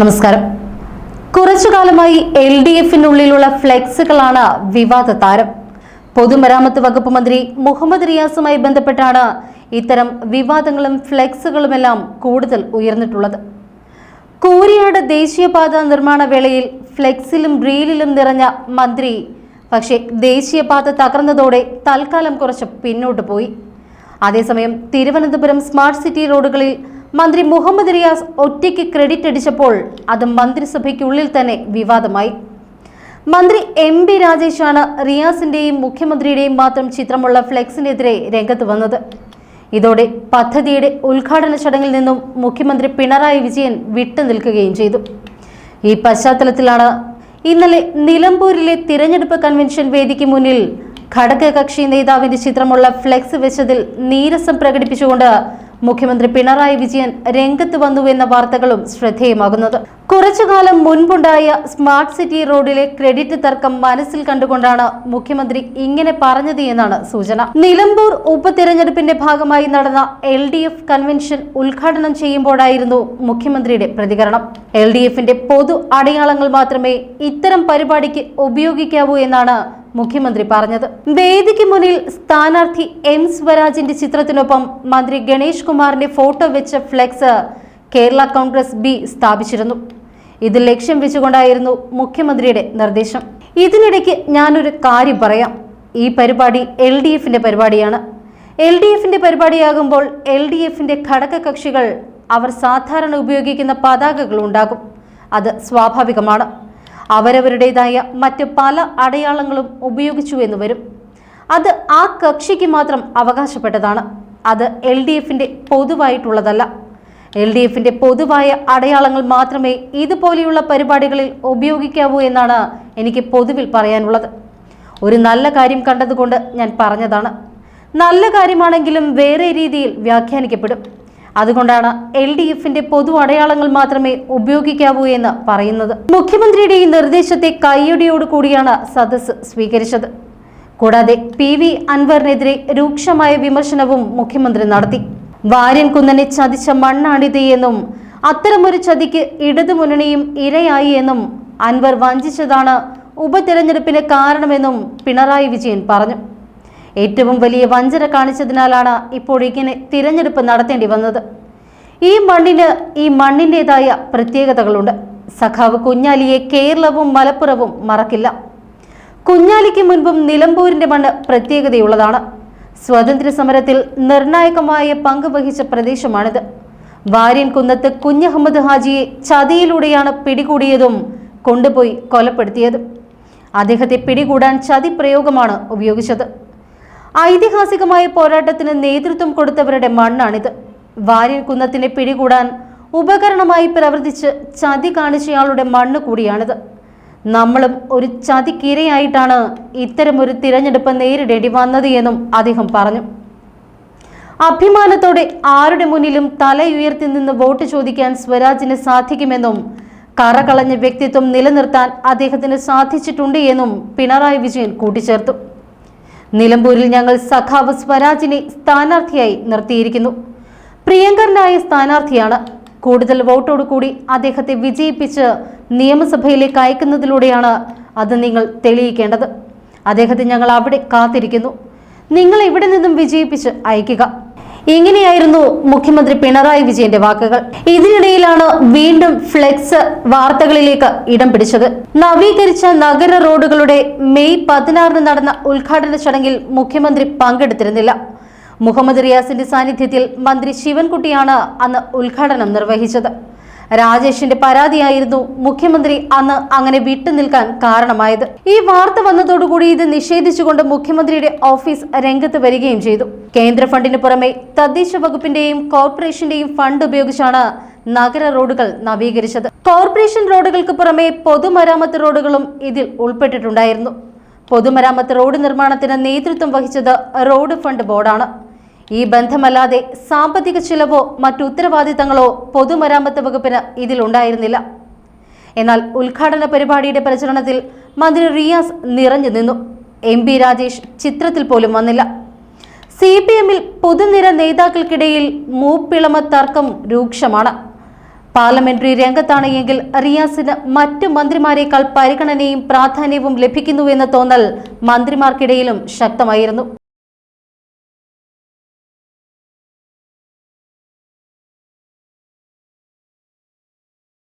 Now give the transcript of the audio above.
നമസ്കാരം. കുറച്ചു കാലമായി എൽ ഡി എഫിനുള്ളിലുള്ള ഫ്ലെക്സുകളാണ് വിവാദ താരം. പൊതുമരാമത്ത് വകുപ്പ് മന്ത്രി മുഹമ്മദ് റിയാസുമായി ബന്ധപ്പെട്ടാണ് ഇത്തരം വിവാദങ്ങളും ഫ്ലെക്സുകളുമെല്ലാം കൂടുതൽ ഉയർന്നിട്ടുള്ളത്. കൂരിയാട് ദേശീയപാത നിർമ്മാണ വേളയിൽ ഫ്ലെക്സിലും റീലിലും നിറഞ്ഞ മന്ത്രി പക്ഷേ ദേശീയപാത തകർന്നതോടെ തൽക്കാലം കുറച്ച് പിന്നോട്ട് പോയി. അതേസമയം തിരുവനന്തപുരം സ്മാർട്ട് സിറ്റി റോഡുകളിൽ മന്ത്രി മുഹമ്മദ് റിയാസ് ഒറ്റയ്ക്ക് ക്രെഡിറ്റ് അടിച്ചപ്പോൾ അത് മന്ത്രിസഭയ്ക്കുള്ളിൽ തന്നെ വിവാദമായി. മന്ത്രി എം പി രാജേഷാണ് റിയാസിന്റെയും മുഖ്യമന്ത്രിയുടെയും മാത്രം ചിത്രമുള്ള ഫ്ലെക്സിനെതിരെ രംഗത്ത് വന്നത്. ഇതോടെ പദ്ധതിയുടെ ഉദ്ഘാടന ചടങ്ങിൽ നിന്നും മുഖ്യമന്ത്രി പിണറായി വിജയൻ വിട്ടുനിൽക്കുകയും ചെയ്തു. ഈ പശ്ചാത്തലത്തിലാണ് ഇന്നലെ നിലമ്പൂരിലെ തിരഞ്ഞെടുപ്പ് കൺവെൻഷൻ വേദിക്ക് മുന്നിൽ ഘടകകക്ഷി നേതാവിന്റെ ചിത്രമുള്ള ഫ്ലെക്സ് വെച്ചതിൽ നീരസം പ്രകടിപ്പിച്ചുകൊണ്ട് മുഖ്യമന്ത്രി പിണറായി വിജയൻ രംഗത്ത് വന്നുവെന്ന വാർത്തകളും ശ്രദ്ധേയമാകുന്നത്. കുറച്ചുകാലം മുൻപുണ്ടായ സ്മാർട്ട് സിറ്റി റോഡിലെ ക്രെഡിറ്റ് തർക്കം മനസ്സിൽ കണ്ടുകൊണ്ടാണ് മുഖ്യമന്ത്രി ഇങ്ങനെ പറഞ്ഞത് എന്നാണ് സൂചന. നിലമ്പൂർ ഉപതെരഞ്ഞെടുപ്പിന്റെ ഭാഗമായി നടന്ന എൽ ഡി എഫ് കൺവെൻഷൻ ഉദ്ഘാടനം ചെയ്യുമ്പോഴായിരുന്നു മുഖ്യമന്ത്രിയുടെ പ്രതികരണം. എൽ ഡി എഫിന്റെ പൊതു അടയാളങ്ങൾ മാത്രമേ ഇത്തരം പരിപാടിക്ക് ഉപയോഗിക്കാവൂ എന്നാണ് മുഖ്യമന്ത്രി പറഞ്ഞത്. വേദിക്ക് മുന്നിൽ സ്ഥാനാർത്ഥി എം സ്വരാജിന്റെ ചിത്രത്തിനൊപ്പം മന്ത്രി ഗണേഷ് കുമാറിന്റെ ഫോട്ടോ വെച്ച ഫ്ലെക്സ് കേരള കോൺഗ്രസ് ബി സ്ഥാപിച്ചിരുന്നു. ഇത് ലക്ഷ്യം വെച്ചുകൊണ്ടായിരുന്നു മുഖ്യമന്ത്രിയുടെ നിർദ്ദേശം. ഇതിനിടയ്ക്ക് ഞാനൊരു കാര്യം പറയാം. ഈ പരിപാടി എൽ ഡി എഫിന്റെ പരിപാടിയാണ്. എൽ ഡി എഫിന്റെ പരിപാടിയാകുമ്പോൾ എൽ ഡി എഫിന്റെ ഘടക കക്ഷികൾ അവർ സാധാരണ ഉപയോഗിക്കുന്ന പതാകകൾ ഉണ്ടാകും. അത് സ്വാഭാവികമാണ്. അവരവരുടേതായ മറ്റ് പല അടയാളങ്ങളും ഉപയോഗിച്ചു എന്ന് വരും. അത് ആ കക്ഷിക്ക് മാത്രം അവകാശപ്പെട്ടതാണ്. അത് എൽ ഡി എഫിന്റെ പൊതുവായിട്ടുള്ളതല്ല. എൽ ഡി എഫിന്റെ പൊതുവായ അടയാളങ്ങൾ മാത്രമേ ഇതുപോലെയുള്ള പരിപാടികളിൽ ഉപയോഗിക്കാവൂ എന്നാണ് എനിക്ക് പൊതുവിൽ പറയാനുള്ളത്. ഒരു നല്ല കാര്യം കണ്ടതുകൊണ്ട് ഞാൻ പറഞ്ഞതാണ്. നല്ല കാര്യമാണെങ്കിലും വേറെ രീതിയിൽ വ്യാഖ്യാനിക്കപ്പെടും. അതുകൊണ്ടാണ് എൽ ഡി എഫിന്റെ പൊതു അടയാളങ്ങൾ മാത്രമേ ഉപയോഗിക്കാവൂ എന്ന് പറയുന്നത്. മുഖ്യമന്ത്രിയുടെ ഈ നിർദ്ദേശത്തെ കയ്യടിയോട് കൂടിയാണ് സദസ്സ് സ്വീകരിച്ചത്. കൂടാതെ പി വി അൻവറിനെതിരെ രൂക്ഷമായ വിമർശനവും മുഖ്യമന്ത്രി നടത്തി. വാര്യൻ കുന്നനെ ചതിച്ച മണ്ണാണിത് എന്നും അത്തരമൊരു ചതിക്ക് ഇടതുമുന്നണിയും ഇരയായി എന്നും അൻവർ വഞ്ചിച്ചതാണ് ഉപതെരഞ്ഞെടുപ്പിന് കാരണമെന്നും പിണറായി വിജയൻ പറഞ്ഞു. ഏറ്റവും വലിയ വഞ്ചന കാണിച്ചതിനാലാണ് ഇപ്പോൾ ഇങ്ങനെ തിരഞ്ഞെടുപ്പ് നടത്തേണ്ടി വന്നത്. ഈ മണ്ണിന് ഈ മണ്ണിന്റെതായ പ്രത്യേകതകളുണ്ട്. സഖാവ് കുഞ്ഞാലിയെ കേരളവും മലപ്പുറവും മറക്കില്ല. കുഞ്ഞാലിക്ക് മുൻപും നിലമ്പൂരിന്റെ മണ്ണ് പ്രത്യേകതയുള്ളതാണ്. സ്വാതന്ത്ര്യ സമരത്തിൽ നിർണായകമായ പങ്ക് വഹിച്ച പ്രദേശമാണിത്. വാര്യൻ കുന്നത്ത് കുഞ്ഞഹമ്മദ് ഹാജിയെ ചതിയിലൂടെയാണ് പിടികൂടിയതും കൊണ്ടുപോയി കൊലപ്പെടുത്തിയതും. അദ്ദേഹത്തെ പിടികൂടാൻ ചതി പ്രയോഗമാണ് ഉപയോഗിച്ചത്. ഐതിഹാസികമായ പോരാട്ടത്തിന് നേതൃത്വം കൊടുത്തവരുടെ മണ്ണാണിത്. വാര്യൻ കുന്നത്തിനെ പിടികൂടാൻ ഉപകരണമായി പ്രവർത്തിച്ച് ചതി കാണിച്ചയാളുടെ മണ്ണ് കൂടിയാണിത്. നമ്മളും ഒരു ചതിക്കിരയായിട്ടാണ് ഇത്തരമൊരു തിരഞ്ഞെടുപ്പ് നേരിടേണ്ടി വന്നത് എന്നും അദ്ദേഹം പറഞ്ഞു. അഭിമാനത്തോടെ ആരുടെ മുന്നിലും തലയുയർത്തി നിന്ന് വോട്ട് ചോദിക്കാൻ സ്വരാജിന് സാധിക്കുമെന്നും കറകളഞ്ഞ വ്യക്തിത്വം നിലനിർത്താൻ അദ്ദേഹത്തിന് സാധിച്ചിട്ടുണ്ട് എന്നും പിണറായി വിജയൻ കൂട്ടിച്ചേർത്തു. നിലമ്പൂരിൽ ഞങ്ങൾ സഖാവ് സ്വരാജിനെ സ്ഥാനാർത്ഥിയായി നിർത്തിയിരിക്കുന്നു. പ്രിയങ്കരനായ സ്ഥാനാർത്ഥിയാണ്. കൂടുതൽ വോട്ടോടു കൂടി അദ്ദേഹത്തെ വിജയിപ്പിച്ച് നിയമസഭയിലേക്ക് അയക്കുന്നതിലൂടെയാണ് അത് നിങ്ങൾ തെളിയിക്കേണ്ടത്. അദ്ദേഹത്തെ ഞങ്ങൾ അവിടെ കാത്തിരിക്കുന്നു. നിങ്ങൾ ഇവിടെ നിന്നും വിജയിപ്പിച്ച് അയക്കുക. ഇങ്ങനെയായിരുന്നു മുഖ്യമന്ത്രി പിണറായി വിജയന്റെ വാക്കുകൾ. ഇതിനിടയിലാണ് വീണ്ടും ഫ്ലെക്സ് വാർത്തകളിലേക്ക് ഇടം പിടിച്ചത്. നവീകരിച്ച നഗര റോഡുകളുടെ മെയ് പതിനാറിന് നടന്ന ഉദ്ഘാടന ചടങ്ങിൽ മുഖ്യമന്ത്രി പങ്കെടുത്തിരുന്നില്ല. മുഹമ്മദ് റിയാസിന്റെ സാന്നിധ്യത്തിൽ മന്ത്രി ശിവൻകുട്ടിയാണ് അന്ന് ഉദ്ഘാടനം നിർവഹിച്ചത്. രാജേഷിന്റെ പരാതിയായിരുന്നു മുഖ്യമന്ത്രി അന്ന് അങ്ങനെ വിട്ടുനിൽക്കാൻ കാരണമായത്. ഈ വാർത്ത വന്നതോടുകൂടി ഇത് നിഷേധിച്ചുകൊണ്ട് മുഖ്യമന്ത്രിയുടെ ഓഫീസ് രംഗത്ത് വരികയും ചെയ്തു. കേന്ദ്ര ഫണ്ടിന് പുറമെ തദ്ദേശ വകുപ്പിന്റെയും കോർപ്പറേഷന്റെയും ഫണ്ട് ഉപയോഗിച്ചാണ് നഗര റോഡുകൾ നവീകരിച്ചത്. കോർപ്പറേഷൻ റോഡുകൾക്ക് പുറമെ പൊതുമരാമത്ത് റോഡുകളും ഇതിൽ ഉൾപ്പെട്ടിട്ടുണ്ടായിരുന്നു. പൊതുമരാമത്ത് റോഡ് നിർമ്മാണത്തിന് നേതൃത്വം വഹിച്ചത് റോഡ് ഫണ്ട് ബോർഡാണ്. ഈ ബന്ധമല്ലാതെ സാമ്പത്തിക ചിലവോ മറ്റു ഉത്തരവാദിത്തങ്ങളോ പൊതുമരാമത്ത് വകുപ്പിന് ഇതിലുണ്ടായിരുന്നില്ല. എന്നാൽ ഉദ്ഘാടന പരിപാടിയുടെ പ്രചരണത്തിൽ മന്ത്രി റിയാസ് നിറഞ്ഞു നിന്നു. എം പി രാജേഷ് ചിത്രത്തിൽ പോലും വന്നില്ല. സി പി എമ്മിൽ പൊതുനിര നേതാക്കൾക്കിടയിൽ മൂപ്പിളമ തർക്കം രൂക്ഷമാണ്. പാർലമെന്ററി രംഗത്താണ് എങ്കിൽ റിയാസിന് മറ്റു മന്ത്രിമാരെക്കാൾ പരിഗണനയും പ്രാധാന്യവും ലഭിക്കുന്നുവെന്ന തോന്നൽ മന്ത്രിമാർക്കിടയിലും ശക്തമായിരുന്നു.